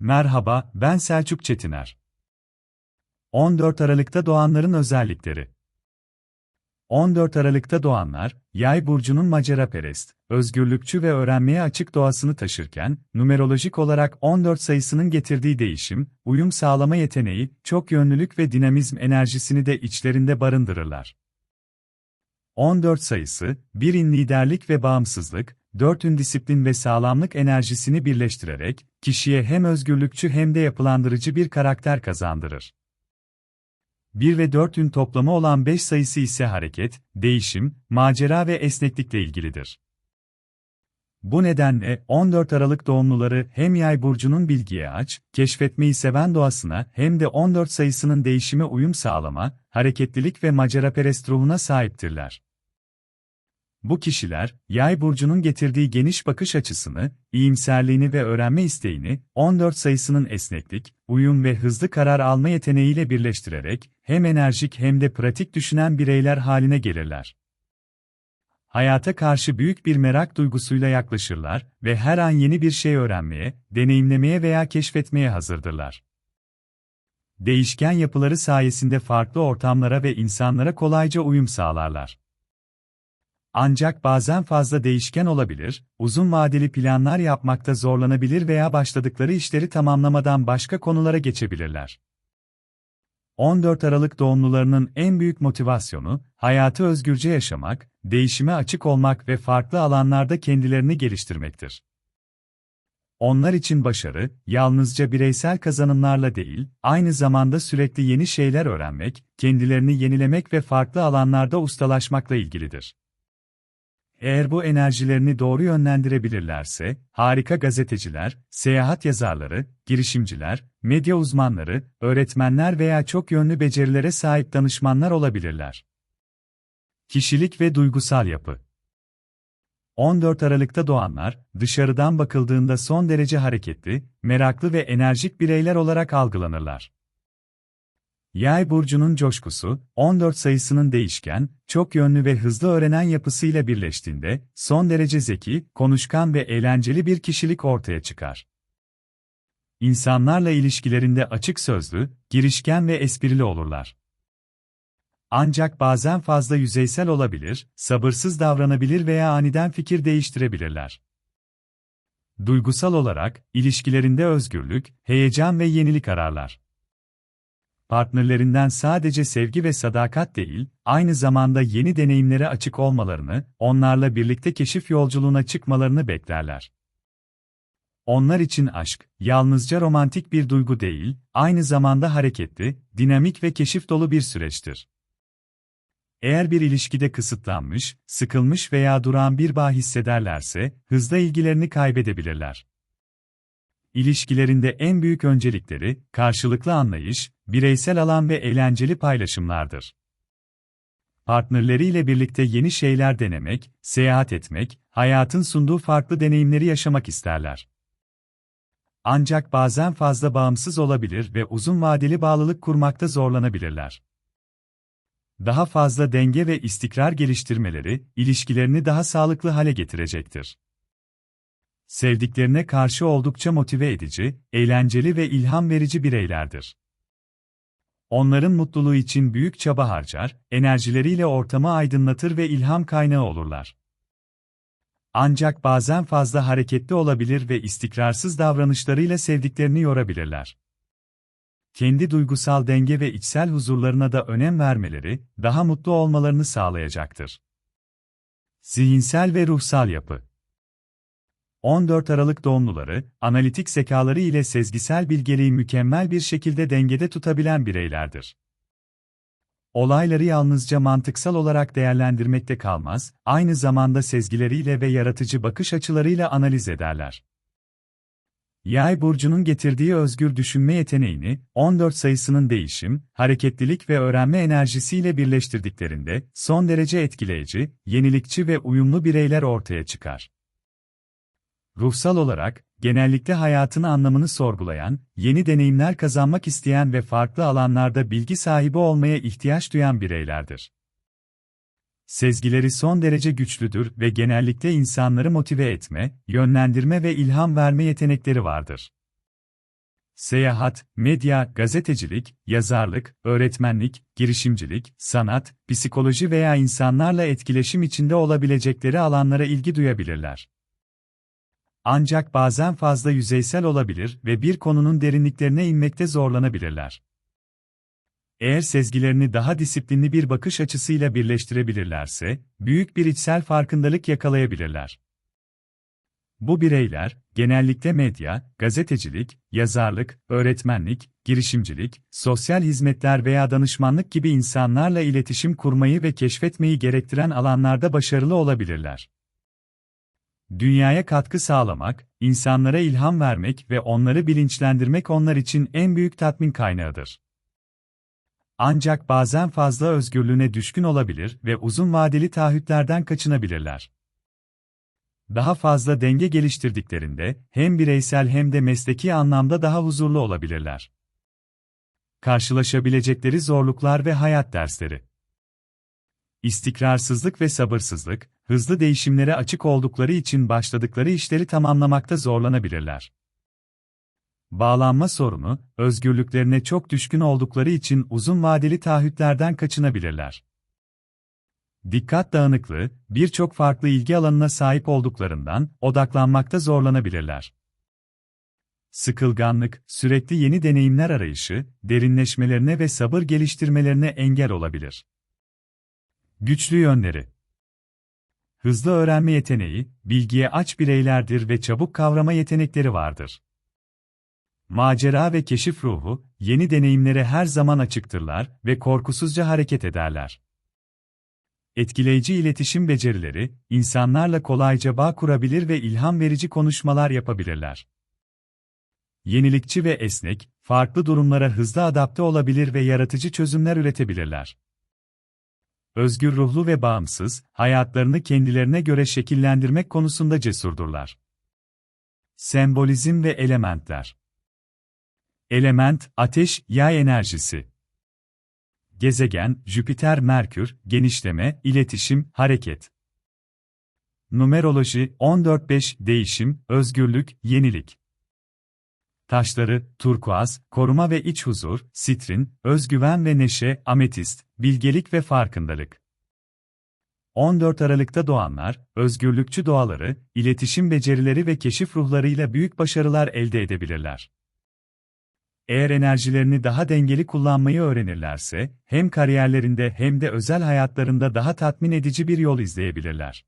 Merhaba, ben Selçuk Çetiner. 14 Aralık'ta doğanların özellikleri 14 Aralık'ta doğanlar, Yay burcunun maceraperest, özgürlükçü ve öğrenmeye açık doğasını taşırken, numerolojik olarak 14 sayısının getirdiği değişim, uyum sağlama yeteneği, çok yönlülük ve dinamizm enerjisini de içlerinde barındırırlar. 14 sayısı, birin liderlik ve bağımsızlık, dörtün disiplin ve sağlamlık enerjisini birleştirerek, kişiye hem özgürlükçü hem de yapılandırıcı bir karakter kazandırır. 1 ve 4'ün toplamı olan 5 sayısı ise hareket, değişim, macera ve esneklikle ilgilidir. Bu nedenle 14 Aralık doğumluları hem Yay burcunun bilgiye aç, keşfetmeyi seven doğasına hem de 14 sayısının değişime uyum sağlama, hareketlilik ve maceraperest ruhuna sahiptirler. Bu kişiler, Yay burcunun getirdiği geniş bakış açısını, iyimserliğini ve öğrenme isteğini 14 sayısının esneklik, uyum ve hızlı karar alma yeteneğiyle birleştirerek hem enerjik hem de pratik düşünen bireyler haline gelirler. Hayata karşı büyük bir merak duygusuyla yaklaşırlar ve her an yeni bir şey öğrenmeye, deneyimlemeye veya keşfetmeye hazırdırlar. Değişken yapıları sayesinde farklı ortamlara ve insanlara kolayca uyum sağlarlar. Ancak bazen fazla değişken olabilir, uzun vadeli planlar yapmakta zorlanabilir veya başladıkları işleri tamamlamadan başka konulara geçebilirler. 14 Aralık doğumlularının en büyük motivasyonu, hayatı özgürce yaşamak, değişime açık olmak ve farklı alanlarda kendilerini geliştirmektir. Onlar için başarı, yalnızca bireysel kazanımlarla değil, aynı zamanda sürekli yeni şeyler öğrenmek, kendilerini yenilemek ve farklı alanlarda ustalaşmakla ilgilidir. Eğer bu enerjilerini doğru yönlendirebilirlerse, harika gazeteciler, seyahat yazarları, girişimciler, medya uzmanları, öğretmenler veya çok yönlü becerilere sahip danışmanlar olabilirler. Kişilik ve duygusal yapı 14 Aralık'ta doğanlar, dışarıdan bakıldığında son derece hareketli, meraklı ve enerjik bireyler olarak algılanırlar. Yay burcunun coşkusu, 14 sayısının değişken, çok yönlü ve hızlı öğrenen yapısıyla birleştiğinde, son derece zeki, konuşkan ve eğlenceli bir kişilik ortaya çıkar. İnsanlarla ilişkilerinde açık sözlü, girişken ve esprili olurlar. Ancak bazen fazla yüzeysel olabilir, sabırsız davranabilir veya aniden fikir değiştirebilirler. Duygusal olarak, ilişkilerinde özgürlük, heyecan ve yenilik ararlar partnerlerinden sadece sevgi ve sadakat değil, aynı zamanda yeni deneyimlere açık olmalarını, onlarla birlikte keşif yolculuğuna çıkmalarını beklerler. Onlar için aşk, yalnızca romantik bir duygu değil, aynı zamanda hareketli, dinamik ve keşif dolu bir süreçtir. Eğer bir ilişkide kısıtlanmış, sıkılmış veya duran bir bağ hissederlerse, hızla ilgilerini kaybedebilirler. İlişkilerinde en büyük öncelikleri, karşılıklı anlayış, bireysel alan ve eğlenceli paylaşımlardır. Partnerleriyle birlikte yeni şeyler denemek, seyahat etmek, hayatın sunduğu farklı deneyimleri yaşamak isterler. Ancak bazen fazla bağımsız olabilir ve uzun vadeli bağlılık kurmakta zorlanabilirler. Daha fazla denge ve istikrar geliştirmeleri, ilişkilerini daha sağlıklı hale getirecektir. Sevdiklerine karşı oldukça motive edici, eğlenceli ve ilham verici bireylerdir. Onların mutluluğu için büyük çaba harcar, enerjileriyle ortamı aydınlatır ve ilham kaynağı olurlar. Ancak bazen fazla hareketli olabilir ve istikrarsız davranışlarıyla sevdiklerini yorabilirler. Kendi duygusal denge ve içsel huzurlarına da önem vermeleri, daha mutlu olmalarını sağlayacaktır. Zihinsel ve ruhsal yapı 14 Aralık doğumluları, analitik zekaları ile sezgisel bilgeliği mükemmel bir şekilde dengede tutabilen bireylerdir. Olayları yalnızca mantıksal olarak değerlendirmekte kalmaz, aynı zamanda sezgileriyle ve yaratıcı bakış açılarıyla analiz ederler. Yay burcunun getirdiği özgür düşünme yeteneğini 14 sayısının değişim, hareketlilik ve öğrenme enerjisiyle birleştirdiklerinde son derece etkileyici, yenilikçi ve uyumlu bireyler ortaya çıkar. Ruhsal olarak, genellikle hayatın anlamını sorgulayan, yeni deneyimler kazanmak isteyen ve farklı alanlarda bilgi sahibi olmaya ihtiyaç duyan bireylerdir. Sezgileri son derece güçlüdür ve genellikle insanları motive etme, yönlendirme ve ilham verme yetenekleri vardır. Seyahat, medya, gazetecilik, yazarlık, öğretmenlik, girişimcilik, sanat, psikoloji veya insanlarla etkileşim içinde olabilecekleri alanlara ilgi duyabilirler. Ancak bazen fazla yüzeysel olabilir ve bir konunun derinliklerine inmekte zorlanabilirler. Eğer sezgilerini daha disiplinli bir bakış açısıyla birleştirebilirlerse, büyük bir içsel farkındalık yakalayabilirler. Bu bireyler, genellikle medya, gazetecilik, yazarlık, öğretmenlik, girişimcilik, sosyal hizmetler veya danışmanlık gibi insanlarla iletişim kurmayı ve keşfetmeyi gerektiren alanlarda başarılı olabilirler. Dünyaya katkı sağlamak, insanlara ilham vermek ve onları bilinçlendirmek onlar için en büyük tatmin kaynağıdır. Ancak bazen fazla özgürlüğüne düşkün olabilir ve uzun vadeli taahhütlerden kaçınabilirler. Daha fazla denge geliştirdiklerinde hem bireysel hem de mesleki anlamda daha huzurlu olabilirler. Karşılaşabilecekleri zorluklar ve hayat dersleri. İstikrarsızlık ve sabırsızlık, hızlı değişimlere açık oldukları için başladıkları işleri tamamlamakta zorlanabilirler. Bağlanma sorunu, özgürlüklerine çok düşkün oldukları için uzun vadeli taahhütlerden kaçınabilirler. Dikkat dağınıklığı, birçok farklı ilgi alanına sahip olduklarından odaklanmakta zorlanabilirler. Sıkılganlık, sürekli yeni deneyimler arayışı, derinleşmelerine ve sabır geliştirmelerine engel olabilir. Güçlü yönleri Hızlı öğrenme yeteneği, bilgiye aç bireylerdir ve çabuk kavrama yetenekleri vardır. Macera ve keşif ruhu, yeni deneyimlere her zaman açıktırlar ve korkusuzca hareket ederler. Etkileyici iletişim becerileri, insanlarla kolayca bağ kurabilir ve ilham verici konuşmalar yapabilirler. Yenilikçi ve esnek, farklı durumlara hızlı adapte olabilir ve yaratıcı çözümler üretebilirler. Özgür ruhlu ve bağımsız, hayatlarını kendilerine göre şekillendirmek konusunda cesurdurlar. Sembolizm ve elementler Element, ateş, yay enerjisi. Gezegen, Jüpiter, Merkür, genişleme, iletişim, hareket. Numeroloji, 14-5, değişim, özgürlük, yenilik. Taşları, turkuaz, koruma ve iç huzur, sitrin, özgüven ve neşe, ametist, bilgelik ve farkındalık. 14 Aralık'ta doğanlar, özgürlükçü doğaları, iletişim becerileri ve keşif ruhlarıyla büyük başarılar elde edebilirler. Eğer enerjilerini daha dengeli kullanmayı öğrenirlerse, hem kariyerlerinde hem de özel hayatlarında daha tatmin edici bir yol izleyebilirler.